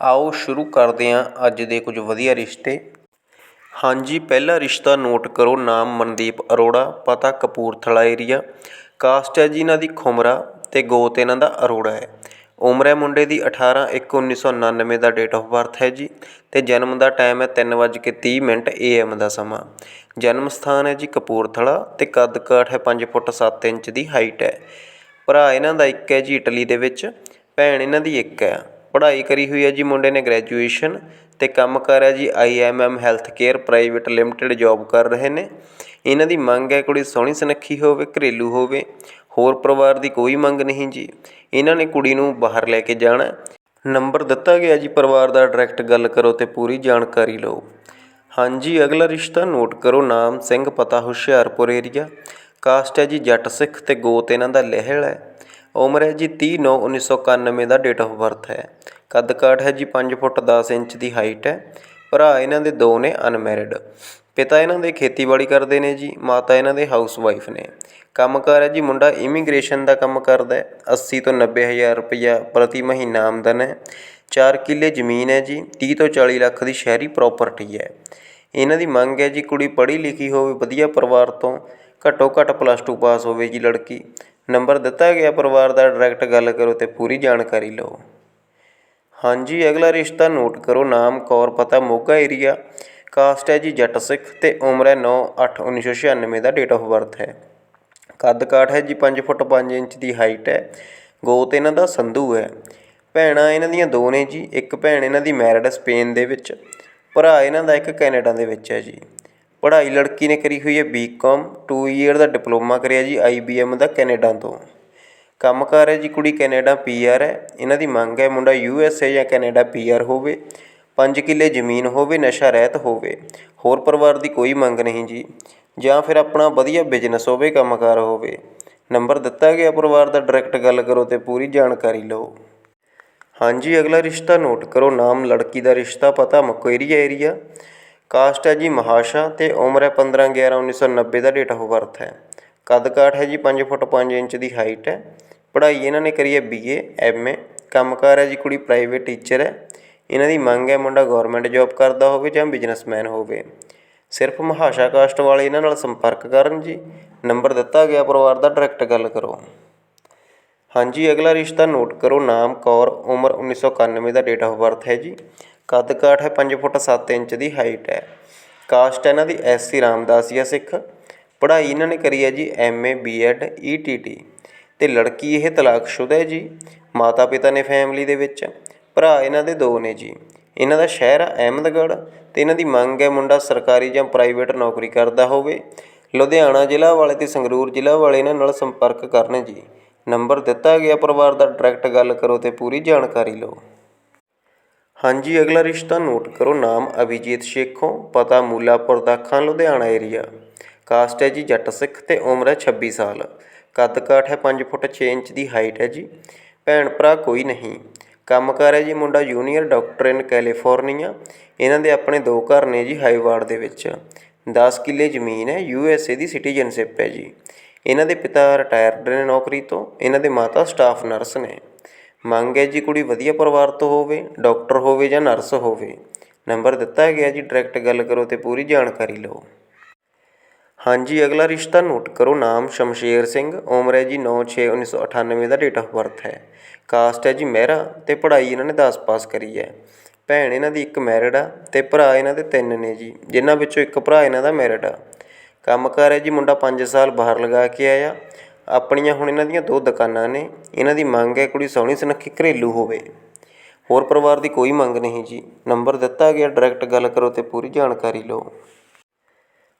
ਆਓ ਸ਼ੁਰੂ ਕਰਦੇ ਹਾਂ ਅੱਜ ਦੇ ਕੁਝ ਵਧੀਆ ਰਿਸ਼ਤੇ। ਹਾਂਜੀ, ਪਹਿਲਾ ਰਿਸ਼ਤਾ ਨੋਟ ਕਰੋ, ਨਾਮ ਮਨਦੀਪ ਅਰੋੜਾ, ਪਤਾ ਕਪੂਰਥਲਾ ਏਰੀਆ ਕਾਸਟ ਹੈ ਜੀ ਇਹਨਾਂ ਦੀ ਖੁਮਰਾ ਤੇ ਗੋਤ ਇਹਨਾਂ ਦਾ ਅਰੋੜਾ ਹੈ। ਉਮਰ ਹੈ ਮੁੰਡੇ ਦੀ 18 1 1999 ਦਾ ਡੇਟ ਆਫ ਬਰਥ ਹੈ ਜੀ ਤੇ ਜਨਮ ਦਾ ਟਾਈਮ ਹੈ 3:30 ਮਿੰਟ ਏਐਮ ਦਾ ਸਮਾਂ। ਜਨਮ ਸਥਾਨ ਹੈ ਜੀ ਕਪੂਰਥਲਾ ਤੇ ਕੱਦ ਕਾਠ ਹੈ 5 ਫੁੱਟ 7 ਇੰਚ ਦੀ ਹਾਈਟ ਹੈ। ਭਰਾ ਇਹਨਾਂ ਦਾ ਇੱਕ ਹੈ ਜੀ ਇਟਲੀ ਦੇ ਵਿੱਚ, ਭੈਣ ਇਹਨਾਂ ਦੀ ਇੱਕ ਹੈ। ਪੜ੍ਹਾਈ ਕਰੀ ਹੋਈ ਹੈ ਜੀ, ਮੁੰਡੇ ਨੇ ਗ੍ਰੈਜੂਏਸ਼ਨ ਅਤੇ ਕੰਮ ਕਰ ਹੈ ਜੀ IMM health care private limited job ਕਰ ਰਹੇ ਨੇ। ਇਹਨਾਂ ਦੀ ਮੰਗ ਹੈ ਕੁੜੀ ਸੋਹਣੀ ਸੁਨੱਖੀ ਹੋਵੇ, ਘਰੇਲੂ ਹੋਵੇ, ਹੋਰ ਪਰਿਵਾਰ ਦੀ ਕੋਈ ਮੰਗ ਨਹੀਂ ਜੀ। ਇਹਨਾਂ ਨੇ ਕੁੜੀ ਨੂੰ ਬਾਹਰ ਲੈ ਕੇ ਜਾਣਾ। ਨੰਬਰ ਦਿੱਤਾ ਗਿਆ ਜੀ, ਪਰਿਵਾਰ ਦਾ ਡਾਇਰੈਕਟ ਗੱਲ ਕਰੋ ਤੇ ਪੂਰੀ ਜਾਣਕਾਰੀ ਲਓ। ਹਾਂਜੀ, ਅਗਲਾ ਰਿਸ਼ਤਾ ਨੋਟ ਕਰੋ, ਨਾਮ ਸਿੰਘ, ਪਤਾ ਹੁਸ਼ਿਆਰਪੁਰ ਏਰੀਆ ਕਾਸਟ ਹੈ ਜੀ, ਜੱਟ ਸਿੱਖ ਤੇ ਗੋਤ ਇਹਨਾਂ ਦਾ ਲਹਿਲ ਹੈ। ਉਮਰ ਹੈ ਜੀ 30 9 1991 ਦਾ ਡੇਟ ਆਫ ਬਰਥ ਹੈ। ਕੱਦ ਕਾਠ ਹੈ ਜੀ ਪੰਜ ਫੁੱਟ ਦਸ ਇੰਚ ਦੀ ਹਾਈਟ ਹੈ। ਭਰਾ ਇਹਨਾਂ ਦੇ ਦੋ ਨੇ ਅਨਮੈਰਿਡ ਪਿਤਾ ਇਹਨਾਂ ਦੇ ਖੇਤੀਬਾੜੀ ਕਰਦੇ ਨੇ ਜੀ, ਮਾਤਾ ਇਹਨਾਂ ਦੇ ਹਾਊਸ ਵਾਈਫ ਨੇ। ਕੰਮਕਾਰ ਹੈ ਜੀ ਮੁੰਡਾ ਇਮੀਗ੍ਰੇਸ਼ਨ ਦਾ ਕੰਮ ਕਰਦਾ ਹੈ। 80 ਤੋਂ 90 ਹਜ਼ਾਰ ਰੁਪਈਆ ਪ੍ਰਤੀ ਮਹੀਨਾ ਆਮਦਨ ਹੈ। 4 ਕਿੱਲੇ ਜ਼ਮੀਨ ਹੈ ਜੀ 30 ਤੋਂ 40 ਲੱਖ ਦੀ ਸ਼ਹਿਰੀ ਪ੍ਰਾਪਰਟੀ ਹੈ। ਇਹਨਾਂ ਦੀ ਮੰਗ ਹੈ ਜੀ ਕੁੜੀ ਪੜ੍ਹੀ ਲਿਖੀ ਹੋਵੇ, ਵਧੀਆ ਪਰਿਵਾਰ ਤੋਂ, ਘੱਟੋ ਘੱਟ ਪਲੱਸ 2 ਪਾਸ ਹੋਵੇ ਜੀ ਲੜਕੀ। ਨੰਬਰ ਦਿੱਤਾ ਗਿਆ ਪਰਿਵਾਰ ਦਾ ਡਾਇਰੈਕਟ ਗੱਲ ਕਰੋ ਅਤੇ ਪੂਰੀ ਜਾਣਕਾਰੀ ਲਓ। ਹਾਂਜੀ, ਅਗਲਾ ਰਿਸ਼ਤਾ ਨੋਟ ਕਰੋ, ਨਾਮ, ਕੌਰ, ਪਤਾ, ਮੋਗਾ ਏਰੀਆ ਕਾਸਟ ਹੈ ਜੀ ਜੱਟ ਸਿੱਖ ਅਤੇ ਉਮਰ ਹੈ 9 8 1996 ਦਾ ਡੇਟ ਆਫ ਬਰਥ ਹੈ। ਕੱਦ ਕਾਠ ਹੈ ਜੀ ਪੰਜ ਫੁੱਟ ਪੰਜ ਇੰਚ ਦੀ ਹਾਈਟ ਹੈ, ਗੋਤ ਇਹਨਾਂ ਦਾ ਸੰਧੂ ਹੈ। ਭੈਣਾਂ ਇਹਨਾਂ ਦੀਆਂ ਦੋ ਨੇ ਜੀ, ਇੱਕ ਭੈਣ ਇਹਨਾਂ ਦੀ ਮੈਰਿਡ ਸਪੇਨ ਦੇ ਵਿੱਚ, ਭਰਾ ਇਹਨਾਂ ਦਾ ਇੱਕ ਕੈਨੇਡਾ ਦੇ ਵਿੱਚ ਹੈ ਜੀ। ਪੜ੍ਹਾਈ ਲੜਕੀ ਨੇ ਕਰੀ ਹੋਈ ਹੈ ਬੀਕਾਮ 2 ਇਅਰ ਦਾ ਡਿਪਲੋਮਾ ਕਰਿਆ ਜੀ ਆਈ ਬੀ ਆਈਬੀਐਮ ਦਾ ਕੈਨੇਡਾ ਤੋਂ। ਕੰਮ ਕੰਮਕਾਰ ਹੈ ਜੀ ਕੁੜੀ ਕੈਨੇਡਾ ਪੀ ਆਰ ਹੈ। ਇਹਨਾਂ ਦੀ ਮੰਗ ਹੈ ਮੁੰਡਾ ਯੂ ਐੱਸ ਏ ਜਾਂ ਕੈਨੇਡਾ ਪੀ ਆਰ ਹੋਵੇ। ਪੰਜ ਕਿੱਲੇ ਜ਼ਮੀਨ ਹੋਵੇ, ਨਸ਼ਾ ਰਹਿਤ ਹੋਵੇ। ਹੋਰ ਪਰਿਵਾਰ ਦੀ ਕੋਈ ਮੰਗ ਨਹੀਂ ਜੀ। ਜਾਂ ਫਿਰ ਆਪਣਾ ਵਧੀਆ ਬਿਜ਼ਨਸ ਹੋਵੇ, ਕੰਮਕਾਰ ਹੋਵੇ। ਨੰਬਰ ਦਿੱਤਾ ਗਿਆ ਪਰਿਵਾਰ ਦਾ ਡਾਇਰੈਕਟ ਗੱਲ ਕਰੋ ਤੇ ਪੂਰੀ ਜਾਣਕਾਰੀ ਲਓ। ਹਾਂਜੀ, ਅਗਲਾ ਰਿਸ਼ਤਾ ਨੋਟ ਕਰੋ। ਨਾਮ ਲੜਕੀ ਦਾ ਰਿਸ਼ਤਾ ਪਤਾ ਮਕੋਏਰੀਆ ਏਰੀਆ ਕਾਸਟ ਹੈ ਜੀ ਮਹਾਸ਼ਾ ਅਤੇ ਉਮਰ ਹੈ 15 11 1990 ਦਾ ਡੇਟ ਆਫ ਬਰਥ ਹੈ। ਕੱਦ ਕਾਠ ਹੈ ਜੀ ਪੰਜ ਫੁੱਟ ਪੰਜ ਇੰਚ ਦੀ ਹਾਈਟ ਹੈ। ਪੜ੍ਹਾਈ ਇਹਨਾਂ ਨੇ ਕਰੀ ਹੈ ਬੀ ਏ ਬੀਏ ਐਮਏ ਕੰਮਕਾਰ ਹੈ ਜੀ ਕੁੜੀ ਪ੍ਰਾਈਵੇਟ ਟੀਚਰ ਹੈ। ਇਹਨਾਂ ਦੀ ਮੰਗ ਹੈ ਮੁੰਡਾ ਗੌਰਮੈਂਟ ਜੋਬ ਕਰਦਾ ਹੋਵੇ ਜਾਂ ਬਿਜ਼ਨਸਮੈਨ ਹੋਵੇ। ਸਿਰਫ ਮਹਾਸ਼ਾ ਕਾਸਟ ਵਾਲੇ ਇਹਨਾਂ ਨਾਲ ਸੰਪਰਕ ਕਰਨ ਜੀ। ਨੰਬਰ ਦਿੱਤਾ ਗਿਆ ਪਰਿਵਾਰ ਦਾ ਡਾਇਰੈਕਟ ਗੱਲ ਕਰੋ। ਹਾਂਜੀ, ਅਗਲਾ ਰਿਸ਼ਤਾ ਨੋਟ ਕਰੋ। ਨਾਮ, ਕੌਰ, ਉਮਰ 1991 ਦਾ ਡੇਟ ਆਫ ਬਰਥ ਹੈ ਜੀ। ਕੱਦ ਕਾਠ ਹੈ 5 ਫੁੱਟ 7 ਇੰਚ ਦੀ ਹਾਈਟ ਹੈ। ਕਾਸਟ ਇਹਨਾਂ ਦੀ ਐਸਸੀ ਰਾਮਦਾਸੀਆ ਸਿੱਖ। ਪੜ੍ਹਾਈ ਇਹਨਾਂ ਨੇ ਕਰੀ ਹੈ ਜੀ ਐਮਏ ਬੀਐਡ ਈਟੀਟੀ ਤੇ ਲੜਕੀ ਇਹ ਤਲਾਕਸ਼ੁਦਾ ਹੈ ਜੀ ਮਾਤਾ ਪਿਤਾ ਨੇ ਫੈਮਿਲੀ ਦੇ ਵਿੱਚ। ਭਰਾ ਇਹਨਾਂ ਦੇ ਦੋ ਨੇ ਜੀ। ਇਹਨਾਂ ਦਾ ਸ਼ਹਿਰ ਆ ਅਹਿਮਦਗੜ੍ਹ ਤੇ ਇਹਨਾਂ ਦੀ ਮੰਗ ਹੈ ਮੁੰਡਾ ਸਰਕਾਰੀ ਜਾਂ ਪ੍ਰਾਈਵੇਟ ਨੌਕਰੀ ਕਰਦਾ ਹੋਵੇ। ਲੁਧਿਆਣਾ ਜ਼ਿਲ੍ਹਾ ਵਾਲੇ ਤੇ ਸੰਗਰੂਰ ਜ਼ਿਲ੍ਹਾ ਵਾਲੇ ਇਹਨਾਂ ਨਾਲ ਸੰਪਰਕ ਕਰਨ ਜੀ। ਨੰਬਰ ਦਿੱਤਾ ਗਿਆ, ਪਰਿਵਾਰ ਦਾ ਡਾਇਰੈਕਟ ਗੱਲ ਕਰੋ ਤੇ ਪੂਰੀ ਜਾਣਕਾਰੀ ਲਓ। ਹਾਂਜੀ, ਅਗਲਾ ਰਿਸ਼ਤਾ ਨੋਟ ਕਰੋ। ਨਾਮ ਅਭਿਜੀਤ ਸ਼ੇਖੋਂ, ਪਤਾ ਮੂਲਾਪੁਰ ਦਾਖਾਂ ਲੁਧਿਆਣਾ ਏਰੀਆ ਕਾਸਟ ਹੈ ਜੀ ਜੱਟ ਸਿੱਖ ਤੇ ਉਮਰ ਹੈ 26 ਸਾਲ। ਕੱਦ ਕਾਠ ਹੈ 5 ਫੁੱਟ 6 ਇੰਚ ਦੀ, ਹਾਈਟ ਹੈ ਜੀ। ਭੈਣ ਭਰਾ ਕੋਈ ਨਹੀਂ। ਕੰਮਕਾਰ ਹੈ ਜੀ ਮੁੰਡਾ ਜੂਨੀਅਰ ਡਾਕਟਰ ਇਨ ਕੈਲੀਫੋਰਨੀਆ ਇਹਨਾਂ ਦੇ ਆਪਣੇ ਦੋ ਘਰ ਨੇ ਜੀ ਹਾਈਵਾਰਡ ਦੇ ਵਿੱਚ। 10 ਕਿੱਲੇ ਜ਼ਮੀਨ ਹੈ ਯੂ ਐੱਸ ਏ ਦੀ ਸਿਟੀਜ਼ਨਸ਼ਿਪ ਹੈ ਜੀ। ਇਹਨਾਂ ਦੇ ਪਿਤਾ ਰਿਟਾਇਰਡ ਨੇ ਨੌਕਰੀ ਤੋਂ। ਇਹਨਾਂ ਦੇ ਮਾਤਾ ਸਟਾਫ ਨਰਸ ਨੇ। ਮੰਗ ਹੈ ਜੀ ਕੁੜੀ ਵਧੀਆ ਪਰਿਵਾਰ ਤੋਂ ਹੋਵੇ, ਡਾਕਟਰ ਹੋਵੇ ਜਾਂ ਨਰਸ ਹੋਵੇ। ਨੰਬਰ ਦਿੱਤਾ ਗਿਆ ਜੀ, ਡਾਇਰੈਕਟ ਗੱਲ ਕਰੋ ਅਤੇ ਪੂਰੀ ਜਾਣਕਾਰੀ ਲਓ। ਹਾਂਜੀ, ਅਗਲਾ ਰਿਸ਼ਤਾ ਨੋਟ ਕਰੋ, ਨਾਮ ਸ਼ਮਸ਼ੇਰ ਸਿੰਘ, ਉਮਰ ਹੈ ਜੀ 9/6/1998 ਦਾ ਡੇਟ ਆਫ ਬਰਥ ਹੈ। ਕਾਸਟ ਹੈ ਜੀ ਮਹਿਰਾ ਤੇ ਪੜ੍ਹਾਈ ਇਹਨਾਂ ਨੇ 10 ਪਾਸ ਕਰੀ ਹੈ। ਭੈਣ ਇਹਨਾਂ ਦੀ ਇੱਕ ਮੈਰਿਡ ਆ ਤੇ ਭਰਾ ਇਹਨਾਂ ਦੇ ਤਿੰਨ ਨੇ ਜੀ, ਜਿਨ੍ਹਾਂ ਵਿੱਚੋਂ ਇੱਕ ਭਰਾ ਇਹਨਾਂ ਦਾ ਮੈਰਿਡ ਆ। ਕੰਮਕਾਰ ਹੈ ਜੀ ਮੁੰਡਾ 5 ਸਾਲ ਬਾਹਰ ਲਗਾ ਕੇ ਆਇਆ। ਆਪਣੀਆਂ ਹੁਣ ਇਹਨਾਂ ਦੀਆਂ ਦੋ ਦੁਕਾਨਾਂ ਨੇ, ਇਹਨਾਂ ਦੀ ਮੰਗ ਹੈ ਕੁੜੀ ਸੋਹਣੀ ਸੁਨੱਖੀ ਘਰੇਲੂ ਹੋਵੇ। ਹੋਰ ਪਰਿਵਾਰ ਦੀ ਕੋਈ ਮੰਗ ਨਹੀਂ ਜੀ। ਨੰਬਰ ਦਿੱਤਾ ਗਿਆ ਡਾਇਰੈਕਟ ਗੱਲ ਕਰੋ ਤੇ ਪੂਰੀ ਜਾਣਕਾਰੀ ਲਓ।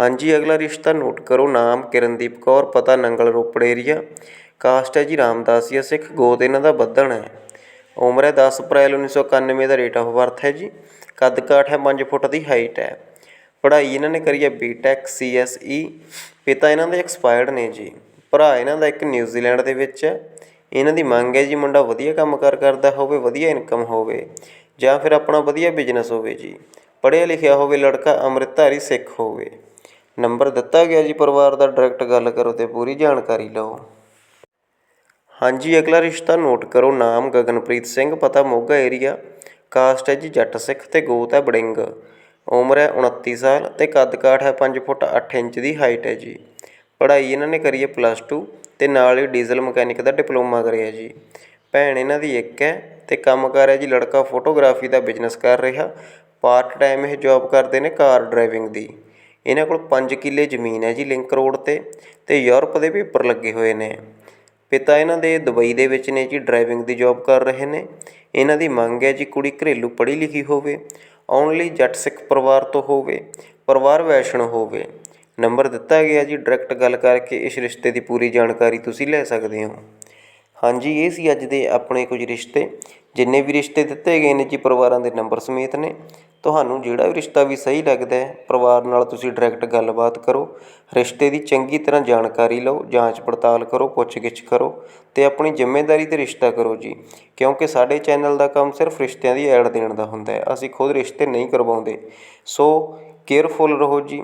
ਹਾਂਜੀ, ਅਗਲਾ ਰਿਸ਼ਤਾ ਨੋਟ ਕਰੋ। ਨਾਮ ਕਿਰਨਦੀਪ ਕੌਰ, ਪਤਾ ਨੰਗਲ ਰੋਪੜ ਏਰੀਆ ਕਾਸਟ ਹੈ ਜੀ ਰਾਮਦਾਸੀਆ ਸਿੱਖ ਗੋਤ ਇਹਨਾਂ ਦਾ ਬੱਧਣ ਹੈ। ਉਮਰ ਹੈ 10 ਅਪ੍ਰੈਲ 1991 ਦਾ ਡੇਟ ਆਫ ਬਰਥ ਹੈ ਜੀ। ਕੱਦ ਕਾਠ ਹੈ 5 ਫੁੱਟ ਦੀ ਹਾਈਟ ਹੈ। ਪੜ੍ਹਾਈ ਇਹਨਾਂ ਨੇ ਕਰੀ ਹੈ ਬੀਟੈਕ ਸੀਐਸਈ ਪਿਤਾ ਇਹਨਾਂ ਦੇ ਐਕਸਪਾਇਰਡ ਨੇ ਜੀ। ਭਰਾ ਇਹਨਾਂ ਦਾ ਇੱਕ ਨਿਊਜ਼ੀਲੈਂਡ ਦੇ ਵਿੱਚ ਹੈ। ਇਹਨਾਂ ਦੀ ਮੰਗ ਹੈ ਜੀ ਮੁੰਡਾ ਵਧੀਆ ਕੰਮ ਕਾਰ ਕਰਦਾ ਹੋਵੇ, ਵਧੀਆ ਇਨਕਮ ਹੋਵੇ ਜਾਂ ਫਿਰ ਆਪਣਾ ਵਧੀਆ ਬਿਜ਼ਨਸ ਹੋਵੇ ਜੀ। ਪੜ੍ਹਿਆ ਲਿਖਿਆ ਹੋਵੇ, ਲੜਕਾ ਅੰਮ੍ਰਿਤਧਾਰੀ ਸਿੱਖ ਹੋਵੇ। ਨੰਬਰ ਦਿੱਤਾ ਗਿਆ ਜੀ ਪਰਿਵਾਰ ਦਾ ਡਾਇਰੈਕਟ ਗੱਲ ਕਰੋ ਤੇ ਪੂਰੀ ਜਾਣਕਾਰੀ ਲਓ। ਹਾਂਜੀ, ਅਗਲਾ ਰਿਸ਼ਤਾ ਨੋਟ ਕਰੋ, ਨਾਮ ਗਗਨਪ੍ਰੀਤ ਸਿੰਘ, ਪਤਾ ਮੋਗਾ ਏਰੀਆ ਕਾਸਟ ਹੈ ਜੀ ਜੱਟ ਸਿੱਖ ਤੇ ਗੋਤ ਹੈ ਬੜਿੰਗ। ਉਮਰ ਹੈ 29 ਸਾਲ ਤੇ ਕੱਦ ਕਾਠ ਹੈ 5 ਫੁੱਟ 8 ਇੰਚ ਦੀ ਹਾਈਟ ਹੈ ਜੀ। ਪੜ੍ਹਾਈ ਇਹਨਾਂ ਨੇ ਕਰੀ ਹੈ ਪਲੱਸ ਟੂ ਅਤੇ ਨਾਲ ਹੀ ਡੀਜ਼ਲ ਮਕੈਨਿਕ ਦਾ ਡਿਪਲੋਮਾ ਕਰਿਆ ਜੀ। ਭੈਣ ਇਹਨਾਂ ਦੀ ਇੱਕ ਹੈ ਅਤੇ ਕੰਮ ਕਾਰ ਹੈ ਜੀ, ਲੜਕਾ ਫੋਟੋਗ੍ਰਾਫੀ ਦਾ ਬਿਜ਼ਨਸ ਕਰ ਰਿਹਾ। ਪਾਰਟ ਟਾਈਮ ਇਹ ਜੋਬ ਕਰਦੇ ਨੇ ਕਾਰ ਡਰਾਈਵਿੰਗ ਦੀ। ਇਹਨਾਂ ਕੋਲ 5 ਕਿੱਲੇ ਜ਼ਮੀਨ ਹੈ ਜੀ ਲਿੰਕ ਰੋਡ ਤੇ ਅਤੇ ਯੂਰਪ ਦੇ ਪੇਪਰ ਲੱਗੇ ਹੋਏ ਨੇ। ਪਿਤਾ ਇਹਨਾਂ ਦੇ ਦੁਬਈ ਦੇ ਵਿੱਚ ਨੇ ਜੀ ਡਰਾਈਵਿੰਗ ਦੀ ਜੌਬ ਕਰ ਰਹੇ ਨੇ। ਇਹਨਾਂ ਦੀ ਮੰਗ ਹੈ ਜੀ ਕੁੜੀ ਘਰੇਲੂ ਪੜ੍ਹੀ ਲਿਖੀ ਹੋਵੇ ਆਉਣ ਲਈ ਜੱਟ ਸਿੱਖ ਪਰਿਵਾਰ ਤੋਂ ਹੋਵੇ, ਪਰਿਵਾਰ ਵੈਸ਼ਣ ਹੋਵੇ। ਨੰਬਰ ਦਿੱਤਾ ਗਿਆ ਜੀ ਡਾਇਰੈਕਟ ਗੱਲ ਕਰਕੇ ਇਸ ਰਿਸ਼ਤੇ ਦੀ ਪੂਰੀ ਜਾਣਕਾਰੀ ਤੁਸੀਂ ਲੈ ਸਕਦੇ ਹੋ। ਹਾਂਜੀ, ਇਹ ਸੀ ਅੱਜ ਦੇ ਆਪਣੇ ਕੁਝ ਰਿਸ਼ਤੇ। ਜਿੰਨੇ ਵੀ ਰਿਸ਼ਤੇ ਦਿੱਤੇ ਗਏ ਨੇ ਜੀ, ਪਰਿਵਾਰਾਂ ਦੇ ਨੰਬਰ ਸਮੇਤ ਨੇ। ਤੁਹਾਨੂੰ ਜਿਹੜਾ ਵੀ ਰਿਸ਼ਤਾ ਵੀ ਸਹੀ ਲੱਗਦਾ ਹੈ, ਪਰਿਵਾਰ ਨਾਲ ਤੁਸੀਂ ਡਾਇਰੈਕਟ ਗੱਲਬਾਤ ਕਰੋ। ਰਿਸ਼ਤੇ ਦੀ ਚੰਗੀ ਤਰ੍ਹਾਂ ਜਾਣਕਾਰੀ ਲਓ, ਜਾਂਚ ਪੜਤਾਲ ਕਰੋ, ਪੁੱਛਗਿੱਛ ਕਰੋ ਤੇ ਆਪਣੀ ਜ਼ਿੰਮੇਵਾਰੀ ਤੇ ਰਿਸ਼ਤਾ ਕਰੋ ਜੀ। ਕਿਉਂਕਿ ਸਾਡੇ ਚੈਨਲ ਦਾ ਕੰਮ ਸਿਰਫ ਰਿਸ਼ਤਿਆਂ ਦੀ ਐਡ ਦੇਣ ਦਾ ਹੁੰਦਾ ਹੈ। ਅਸੀਂ ਖੁਦ ਰਿਸ਼ਤੇ ਨਹੀਂ ਕਰਵਾਉਂਦੇ। ਸੋ ਕੇਅਰਫੁਲ ਰਹੋ ਜੀ।